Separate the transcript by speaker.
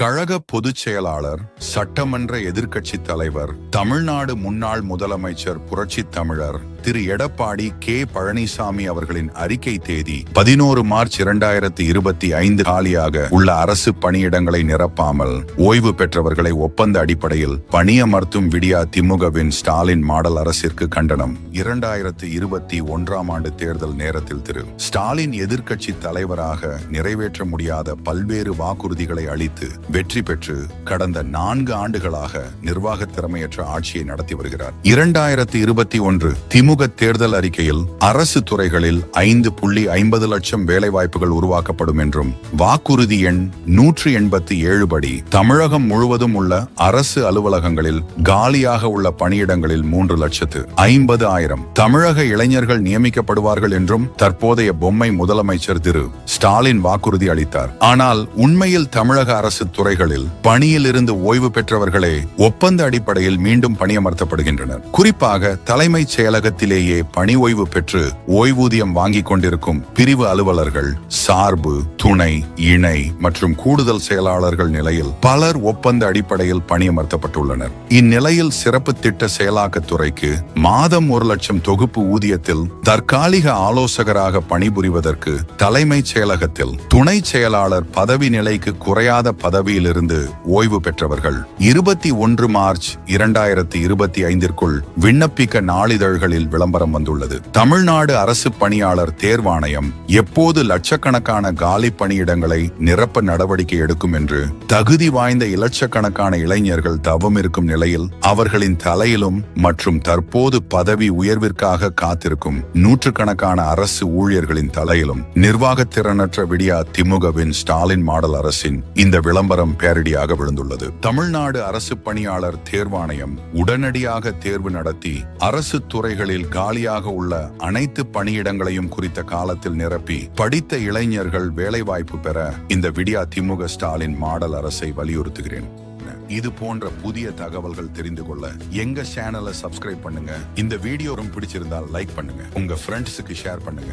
Speaker 1: கழக பொதுச் செயலாளர் சட்டமன்ற எதிர்க்கட்சி தலைவர் தமிழ்நாடு முன்னாள் முதலமைச்சர் புரட்சி தமிழர் திரு. எடப்பாடி கே. பழனிசாமி அவர்களின் அறிக்கை தேதி பதினோரு மார்ச் இரண்டாயிரத்தி இருபத்தி ஐந்து காலியாக உள்ள அரசு பணியிடங்களை நிரப்பாமல் ஓய்வு பெற்றவர்களை ஒப்பந்த அடிப்படையில் பணியமர்த்தும் விடியா திமுகவின் ஸ்டாலின் மாடல் அரசிற்கு கண்டனம். இரண்டாயிரத்தி இருபத்தி ஒன்றாம் ஆண்டு தேர்தல் நேரத்தில் திரு. ஸ்டாலின் எதிர்க்கட்சி தலைவராக நிறைவேற்ற முடியாத பல்வேறு வாக்குறுதிகளை அளித்து வெற்றி பெற்று கடந்த நான்கு ஆண்டுகளாக நிர்வாக திறமையற்ற ஆட்சியை நடத்தி வருகிறார். இரண்டாயிரத்தி இருபத்தி ஒன்று திமுக தேர்தல் அறிக்கையில் அரசு துறைகளில் ஐந்து புள்ளி ஐம்பது லட்சம் வேலைவாய்ப்புகள் உருவாக்கப்படும் என்றும் வாக்குறுதி எண் நூற்றி எண்பத்தி ஏழு படி தமிழகம் முழுவதும் உள்ள அரசு அலுவலகங்களில் காலியாக உள்ள பணியிடங்களில் மூன்று லட்சத்து ஐம்பது ஆயிரம் தமிழக இளைஞர்கள் நியமிக்கப்படுவார்கள் என்றும் தற்போதைய பொம்மை முதலமைச்சர் திரு ஸ்டாலின் வாக்குறுதி அளித்தார். ஆனால் உண்மையில் தமிழக அரசு துறைகளில் பணியில் இருந்து ஓய்வு பெற்றவர்களே ஒப்பந்த அடிப்படையில் மீண்டும் பணியமர்த்தப்படுகின்றனர். குறிப்பாக தலைமைச் செயலகத்திலேயே பணி ஓய்வு பெற்று ஓய்வூதியம் வாங்கிக் கொண்டிருக்கும் பிரிவு அலுவலர்கள் சார்பு துணை இணை மற்றும் கூடுதல் செயலாளர்கள் நிலையில் பலர் ஒப்பந்த அடிப்படையில் பணியமர்த்தப்பட்டுள்ளனர். இந்நிலையில் சிறப்பு திட்ட செயலாக்கத்துறைக்கு மாதம் ஒரு லட்சம் தொகுப்பு ஊதியத்தில் தற்காலிக ஆலோசகராக பணிபுரிவதற்கு தலைமைச் செயலகத்தில் துணை செயலாளர் பதவி நிலைக்கு குறையாத பதவி பதவியிலிருந்து ஓய்வு பெற்றவர்கள் இருபத்தி ஒன்று மார்ச் இரண்டாயிரத்தி இருபத்தி ஐந்திற்குள் விண்ணப்பிக்க நாளிதழ்களில் விளம்பரம் வந்துள்ளது. தமிழ்நாடு அரசு பணியாளர் தேர்வாணையம் எப்போது லட்சக்கணக்கான காலி பணியிடங்களை நிரப்ப நடவடிக்கை எடுக்கும் என்று தகுதி வாய்ந்த இலட்சக்கணக்கான இளைஞர்கள் தவம் இருக்கும் நிலையில் அவர்களின் தலையிலும் மற்றும் தற்போது பதவி உயர்விற்காக காத்திருக்கும் நூற்றுக்கணக்கான அரசு ஊழியர்களின் தலையிலும் நிர்வாகத்திறனற்ற விடியா திமுகவின் ஸ்டாலின் மாடல் அரசின் இந்த விளம்பரம் பேரடியாக விழுந்துள்ளது. தமிழ்நாடு அரசு பணியாளர் தேர்வாணையம் உடனடியாக தேர்வு நடத்தி அரசு துறைகளில் காலியாக உள்ள அனைத்து பணியிடங்களையும் குறித்த காலத்தில் நிரப்பி படித்த இளைஞர்கள் வேலைவாய்ப்பு பெற இந்த விடியா திமுக ஸ்டாலின் மாடல் அரசை வலியுறுத்துகிறேன். இது போன்ற புதிய தகவல்கள் தெரிந்து கொள்ள எங்க சேனலை சப்ஸ்கிரைப் பண்ணுங்க. இந்த வீடியோ ரொம்ப பிடிச்சிருந்தால் லைக் பண்ணுங்க. உங்க ஃப்ரெண்ட்ஸுக்கு ஷேர் பண்ணுங்க.